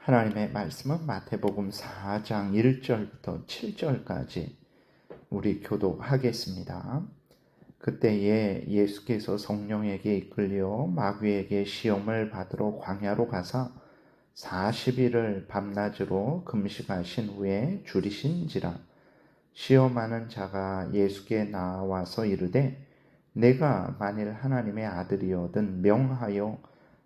하나님의 말씀은 마태복음 4장 1절부터 7절까지 우리 교독하겠습니다. 그때에 예수께서 성령에게 이끌려 마귀에게 시험을 받으러 광야로 가사 40일을 밤낮으로 금식하신 후에 줄이신지라 시험하는 자가 예수께 나와서 이르되 내가 만일 하나님의 아들이어든 명하여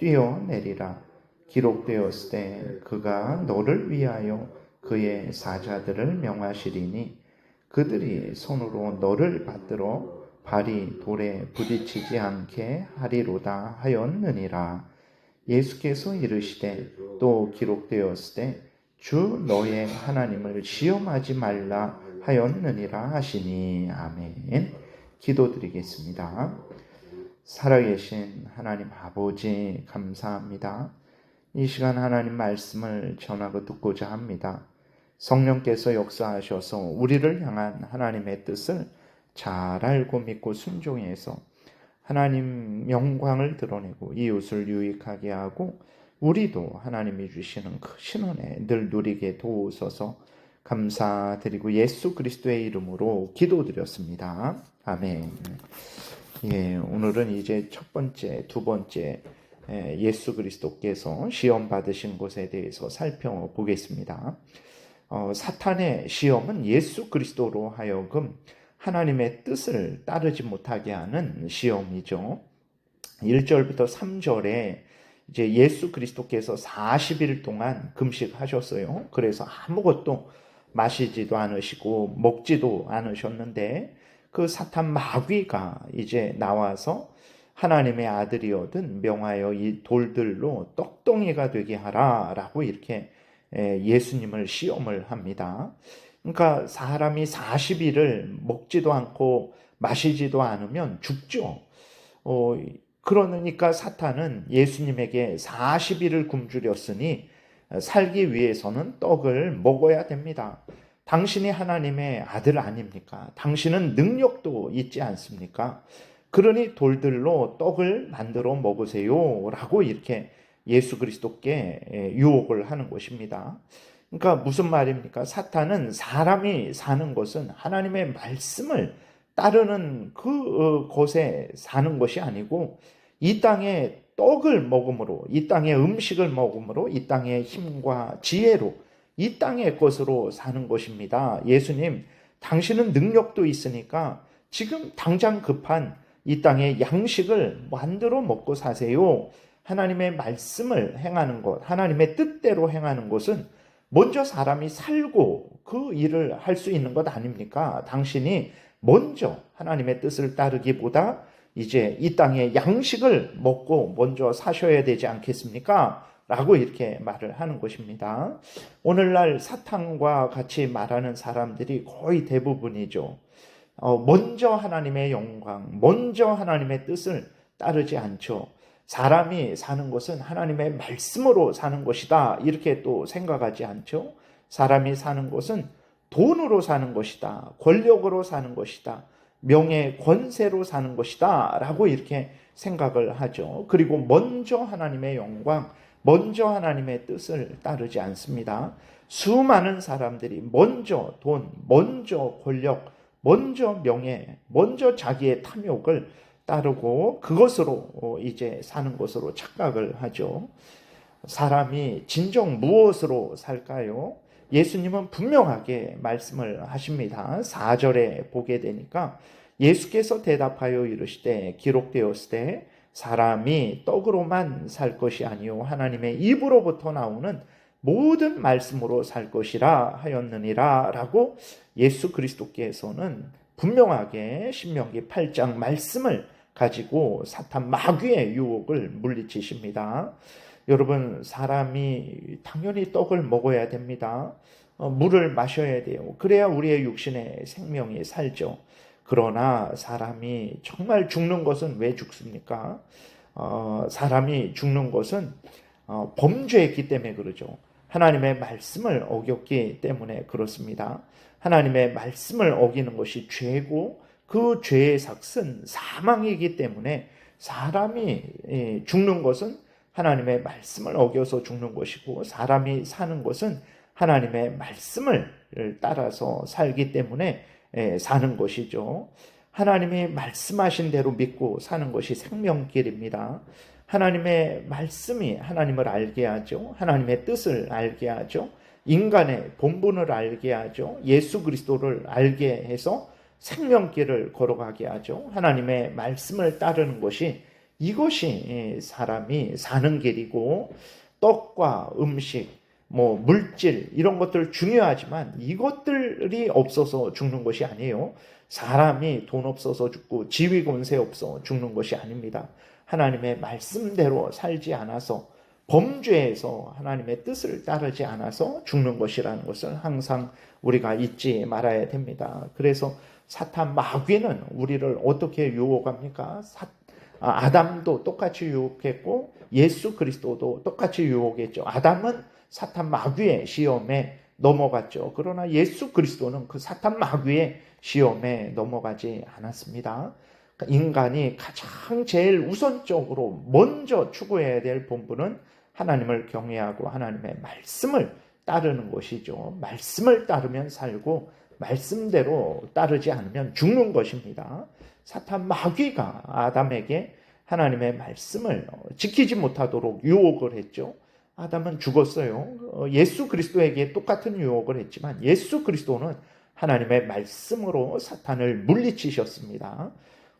뛰어내리라. 기록되었을 때 그가 너를 위하여 그의 사자들을 명하시리니 그들이 손으로 너를 받들어 발이 돌에 부딪히지 않게 하리로다 하였느니라. 예수께서 이르시되 또 기록되었을 때 주 너의 하나님을 시험하지 말라 하였느니라 하시니. 아멘. 기도드리겠습니다. 살아계신 하나님 아버지 감사합니다. 이 시간 하나님 말씀을 전하고 듣고자 합니다. 성령께서 역사하셔서 우리를 향한 하나님의 뜻을 잘 알고 믿고 순종해서 하나님 영광을 드러내고 이웃을 유익하게 하고 우리도 하나님이 주시는 크신 은혜 늘 누리게 도우소서 감사드리고 예수 그리스도의 이름으로 기도드렸습니다. 아멘. 예, 오늘은 이제 첫 번째, 두 번째 예수 그리스도께서 시험 받으신 것에 대해서 살펴보겠습니다. 어, 사탄의 시험은 예수 그리스도로 하여금 하나님의 뜻을 따르지 못하게 하는 시험이죠. 1절부터 3절에 이제 예수 그리스도께서 40일 동안 금식하셨어요. 그래서 아무것도 마시지도 않으시고 먹지도 않으셨는데 그 사탄 마귀가 이제 나와서 하나님의 아들이어든 명하여 이 돌들로 떡덩이가 되게 하라라고 이렇게 예수님을 시험을 합니다. 그러니까 사람이 40일을 먹지도 않고 마시지도 않으면 죽죠. 어, 그러니까 사탄은 예수님에게 40일을 굶주렸으니 살기 위해서는 떡을 먹어야 됩니다. 당신이 하나님의 아들 아닙니까? 당신은 능력도 있지 않습니까? 그러니 돌들로 떡을 만들어 먹으세요. 라고 이렇게 예수 그리스도께 유혹을 하는 것입니다. 그러니까 무슨 말입니까? 사탄은 사람이 사는 것은 하나님의 말씀을 따르는 그 어, 곳에 사는 것이 아니고 이 땅에 떡을 먹음으로 이 땅의 음식을 먹음으로 이 땅의 힘과 지혜로 이 땅의 것으로 사는 것입니다. 예수님, 당신은 능력도 있으니까 지금 당장 급한 이 땅의 양식을 만들어 먹고 사세요. 하나님의 말씀을 행하는 것, 하나님의 뜻대로 행하는 것은 먼저 사람이 살고 그 일을 할 수 있는 것 아닙니까? 당신이 먼저 하나님의 뜻을 따르기보다 이제 이 땅의 양식을 먹고 먼저 사셔야 되지 않겠습니까? 라고 이렇게 말을 하는 것입니다. 오늘날 사탄과 같이 말하는 사람들이 거의 대부분이죠. 어, 먼저 하나님의 영광, 먼저 하나님의 뜻을 따르지 않죠. 사람이 사는 것은 하나님의 말씀으로 사는 것이다. 이렇게 또 생각하지 않죠. 사람이 사는 것은 돈으로 사는 것이다. 권력으로 사는 것이다. 명예, 권세로 사는 것이다. 라고 이렇게 생각을 하죠. 그리고 먼저 하나님의 영광, 먼저 하나님의 뜻을 따르지 않습니다. 수많은 사람들이 먼저 돈, 먼저 권력, 먼저 명예, 먼저 자기의 탐욕을 따르고 그것으로 이제 사는 것으로 착각을 하죠. 사람이 진정 무엇으로 살까요? 예수님은 분명하게 말씀을 하십니다. 4절에 보게 되니까 예수께서 대답하여 이르시되 기록되었을 때 사람이 떡으로만 살 것이 아니요 하나님의 입으로부터 나오는 모든 말씀으로 살 것이라 하였느니라 라고 예수 그리스도께서는 분명하게 신명기 8장 말씀을 가지고 사탄 마귀의 유혹을 물리치십니다. 여러분 사람이 당연히 떡을 먹어야 됩니다. 어, 물을 마셔야 돼요. 그래야 우리의 육신의 생명이 살죠. 그러나 사람이 정말 죽는 것은 왜 죽습니까? 어, 사람이 죽는 것은 어, 범죄했기 때문에 그러죠. 하나님의 말씀을 어겼기 때문에 그렇습니다. 하나님의 말씀을 어기는 것이 죄고 그 죄의 삭은 사망이기 때문에 사람이 예, 죽는 것은 하나님의 말씀을 어겨서 죽는 것이고 사람이 사는 것은 하나님의 말씀을 따라서 살기 때문에 예, 사는 것이죠. 하나님이 말씀하신 대로 믿고 사는 것이 생명길입니다. 하나님의 말씀이 하나님을 알게 하죠. 하나님의 뜻을 알게 하죠. 인간의 본분을 알게 하죠. 예수 그리스도를 알게 해서 생명길을 걸어가게 하죠. 하나님의 말씀을 따르는 것이 이것이 사람이 사는 길이고 떡과 음식, 뭐 물질 이런 것들 중요하지만 이것들이 없어서 죽는 것이 아니에요. 사람이 돈 없어서 죽고 지위 권세 없어 죽는 것이 아닙니다. 하나님의 말씀대로 살지 않아서 범죄에서 하나님의 뜻을 따르지 않아서 죽는 것이라는 것을 항상 우리가 잊지 말아야 됩니다. 그래서 사탄 마귀는 우리를 어떻게 유혹합니까? 사, 아, 아담도 똑같이 유혹했고 예수 그리스도도 똑같이 유혹했죠. 아담은 사탄 마귀의 시험에 넘어갔죠. 그러나 예수 그리스도는 그 사탄 마귀의 시험에 넘어가지 않았습니다. 인간이 가장 제일 우선적으로 먼저 추구해야 될 본분은 하나님을 경외하고 하나님의 말씀을 따르는 것이죠. 말씀을 따르면 살고 말씀대로 따르지 않으면 죽는 것입니다. 사탄 마귀가 아담에게 하나님의 말씀을 지키지 못하도록 유혹을 했죠. 아담은 죽었어요. 어, 예수 그리스도에게 똑같은 유혹을 했지만 예수 그리스도는 하나님의 말씀으로 사탄을 물리치셨습니다.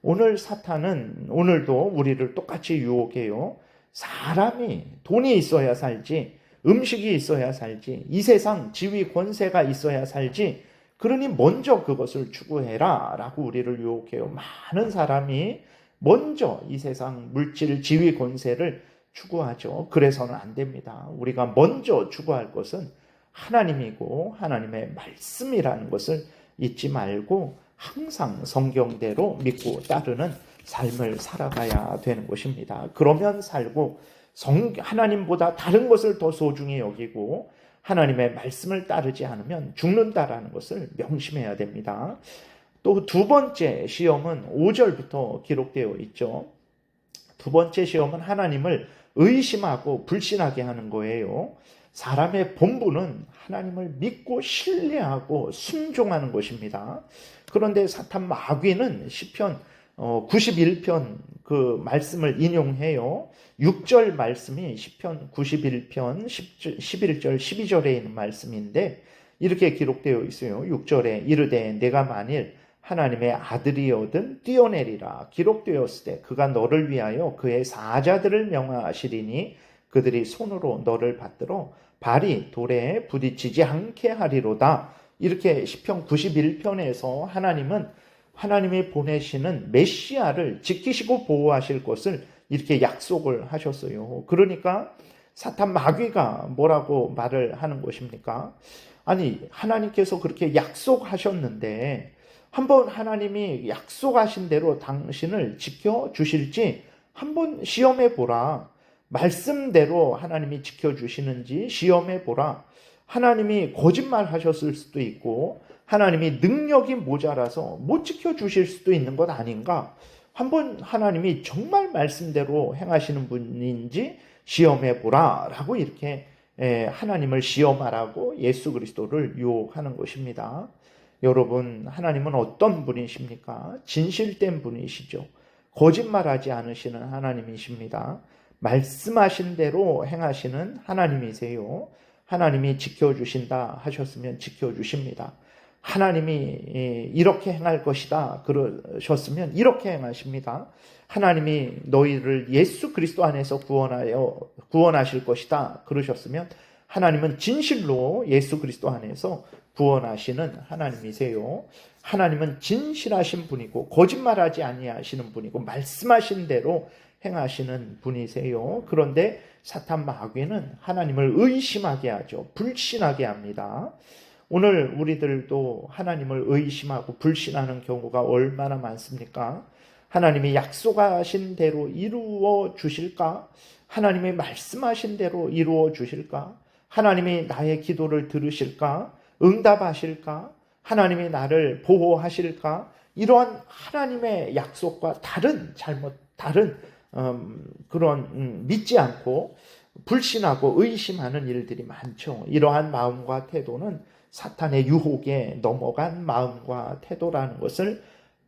오늘 사탄은 오늘도 우리를 똑같이 유혹해요. 사람이 돈이 있어야 살지, 음식이 있어야 살지, 이 세상 지위 권세가 있어야 살지, 그러니 먼저 그것을 추구해라 라고 우리를 유혹해요. 많은 사람이 먼저 이 세상 물질, 지위, 권세를 추구하죠. 그래서는 안 됩니다. 우리가 먼저 추구할 것은 하나님이고 하나님의 말씀이라는 것을 잊지 말고 항상 성경대로 믿고 따르는 삶을 살아가야 되는 것입니다. 그러면 살고 성, 하나님보다 다른 것을 더 소중히 여기고 하나님의 말씀을 따르지 않으면 죽는다라는 것을 명심해야 됩니다. 또 두 번째 시험은 5절부터 기록되어 있죠. 두 번째 시험은 하나님을 의심하고 불신하게 하는 거예요. 사람의 본분은 하나님을 믿고 신뢰하고 순종하는 것입니다. 그런데 사탄 마귀는 시편 91편 어, 그 말씀을 인용해요. 6절 말씀이 시편 91편 11절 12절에 있는 말씀인데 이렇게 기록되어 있어요. 6절에 이르되 내가 만일 하나님의 아들이어든 뛰어내리라 기록되었을 때 그가 너를 위하여 그의 사자들을 명하시리니 그들이 손으로 너를 받들어 발이 돌에 부딪히지 않게 하리로다. 이렇게 시편 91편에서 하나님은 하나님이 보내시는 메시아를 지키시고 보호하실 것을 이렇게 약속을 하셨어요. 그러니까 사탄 마귀가 뭐라고 말을 하는 것입니까? 아니, 하나님께서 그렇게 약속하셨는데 한번 하나님이 약속하신 대로 당신을 지켜 주실지 한번 시험해 보라. 말씀대로 하나님이 지켜 주시는지 시험해 보라. 하나님이 거짓말 하셨을 수도 있고 하나님이 능력이 모자라서 못 지켜 주실 수도 있는 것 아닌가? 한번 하나님이 정말 말씀대로 행하시는 분인지 시험해 보라라고 이렇게 하나님을 시험하라고 예수 그리스도를 유혹하는 것입니다. 여러분, 하나님은 어떤 분이십니까? 진실된 분이시죠. 거짓말하지 않으시는 하나님이십니다. 말씀하신 대로 행하시는 하나님이세요. 하나님이 지켜주신다 하셨으면 지켜주십니다. 하나님이 이렇게 행할 것이다 그러셨으면 이렇게 행하십니다. 하나님이 너희를 예수 그리스도 안에서 구원하여 구원하실 것이다 그러셨으면 하나님은 진실로 예수 그리스도 안에서 구원하시는 하나님이세요. 하나님은 진실하신 분이고 거짓말하지 아니하시는 분이고 말씀하신 대로 행하시는 분이세요. 그런데 사탄 마귀는 하나님을 의심하게 하죠. 불신하게 합니다. 오늘 우리들도 하나님을 의심하고 불신하는 경우가 얼마나 많습니까? 하나님이 약속하신 대로 이루어 주실까? 하나님이 말씀하신 대로 이루어 주실까? 하나님이 나의 기도를 들으실까? 응답하실까? 하나님이 나를 보호하실까? 이러한 하나님의 약속과 다른 잘못, 다른 음, 그런 음, 믿지 않고 불신하고 의심하는 일들이 많죠. 이러한 마음과 태도는 사탄의 유혹에 넘어간 마음과 태도라는 것을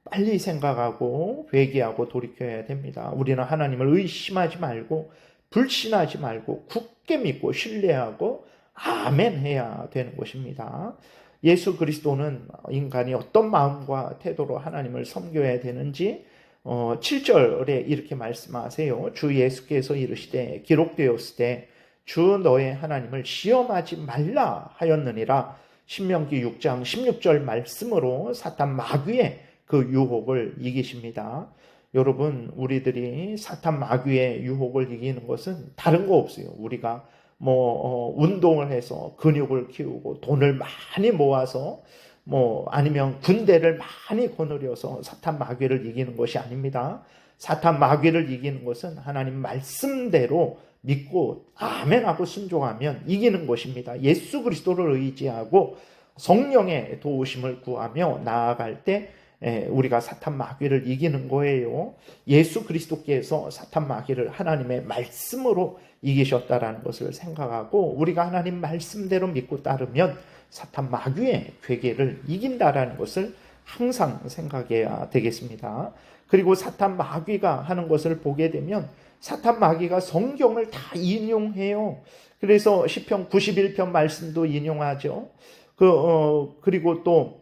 빨리 생각하고 회개하고 돌이켜야 됩니다. 우리는 하나님을 의심하지 말고 불신하지 말고 굳게 믿고 신뢰하고 아멘 해야 되는 것입니다. 예수 그리스도는 인간이 어떤 마음과 태도로 하나님을 섬겨야 되는지 어, 7절에 이렇게 말씀하세요. 주 예수께서 이르시되 기록되었을 때 주 너의 하나님을 시험하지 말라 하였느니라 신명기 6장 16절 말씀으로 사탄 마귀의 그 유혹을 이기십니다. 여러분, 우리들이 사탄 마귀의 유혹을 이기는 것은 다른 거 없어요. 우리가 뭐 어, 운동을 해서 근육을 키우고 돈을 많이 모아서 뭐 아니면 군대를 많이 거느려서 사탄 마귀를 이기는 것이 아닙니다. 사탄 마귀를 이기는 것은 하나님 말씀대로 믿고 아멘하고 순종하면 이기는 것입니다. 예수 그리스도를 의지하고 성령의 도우심을 구하며 나아갈 때 우리가 사탄 마귀를 이기는 거예요. 예수 그리스도께서 사탄 마귀를 하나님의 말씀으로 이기셨다라는 것을 생각하고 우리가 하나님 말씀대로 믿고 따르면 사탄 마귀의 괴계를 이긴다라는 것을 항상 생각해야 되겠습니다. 그리고 사탄 마귀가 하는 것을 보게 되면 사탄 마귀가 성경을 다 인용해요. 그래서 시편 91편 말씀도 인용하죠. 그 어, 그리고 또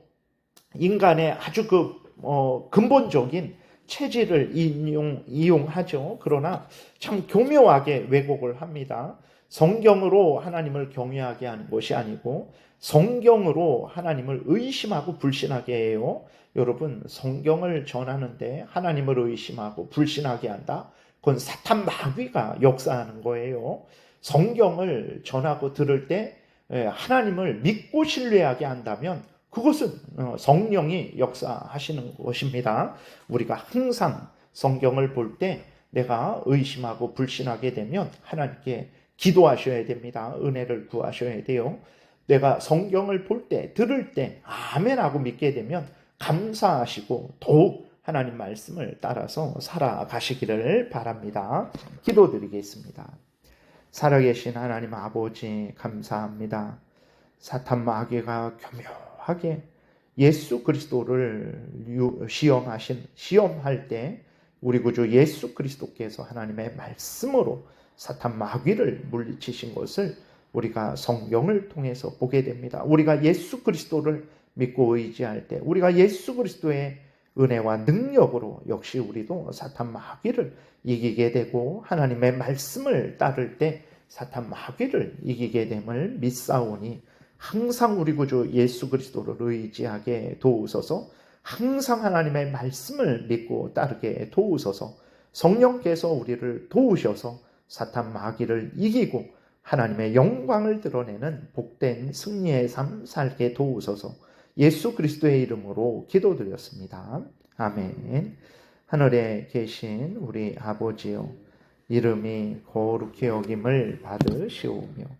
인간의 아주 그 어, 근본적인 체질을 인용, 이용하죠. 그러나 참 교묘하게 왜곡을 합니다. 성경으로 하나님을 경외하게 하는 것이 아니고 성경으로 하나님을 의심하고 불신하게 해요. 여러분, 성경을 전하는데 하나님을 의심하고 불신하게 한다? 그건 사탄 마귀가 역사하는 거예요. 성경을 전하고 들을 때 예, 하나님을 믿고 신뢰하게 한다면 그것은 어, 성령이 역사하시는 것입니다. 우리가 항상 성경을 볼 때 내가 의심하고 불신하게 되면 하나님께 기도하셔야 됩니다. 은혜를 구하셔야 돼요. 내가 성경을 볼 때, 들을 때, 아멘하고 믿게 되면 감사하시고 더욱 하나님 말씀을 따라서 살아가시기를 바랍니다. 기도드리겠습니다. 살아계신 하나님 아버지, 감사합니다. 사탄 마귀가 교묘 하게 예수 그리스도를 시험하신, 시험할 때 우리 구주 예수 그리스도께서 하나님의 말씀으로 사탄 마귀를 물리치신 것을 우리가 성경을 통해서 보게 됩니다. 우리가 예수 그리스도를 믿고 의지할 때, 우리가 예수 그리스도의 은혜와 능력으로 역시 우리도 사탄 마귀를 이기게 되고 하나님의 말씀을 따를 때 사탄 마귀를 이기게 됨을 믿사오니 항상 우리 구주 예수 그리스도를 의지하게 도우소서 항상 하나님의 말씀을 믿고 따르게 도우소서 성령께서 우리를 도우셔서 사탄 마귀를 이기고 하나님의 영광을 드러내는 복된 승리의 삶 살게 도우소서 예수 그리스도의 이름으로 기도드렸습니다. 아멘. 하늘에 계신 우리 아버지요. 이름이 거룩히 여김을 받으시오며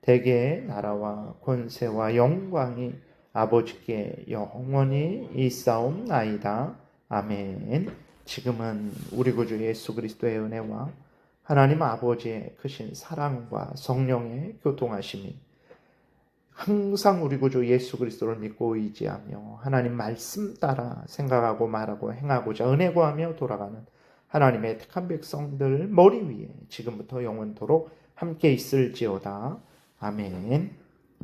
대개 나라와 권세와 영광이 아버지께 영원히 있사옵나이다. 아멘. 지금은 우리 구주 예수 그리스도의 은혜와 하나님 아버지의 크신 사랑과 성령의 교통하심이 항상 우리 구주 예수 그리스도를 믿고 의지하며 하나님 말씀 따라 생각하고 말하고 행하고자 은혜 구하며 돌아가는 하나님의 택한 백성들 머리 위에 지금부터 영원토록 함께 있을지어다. 아멘.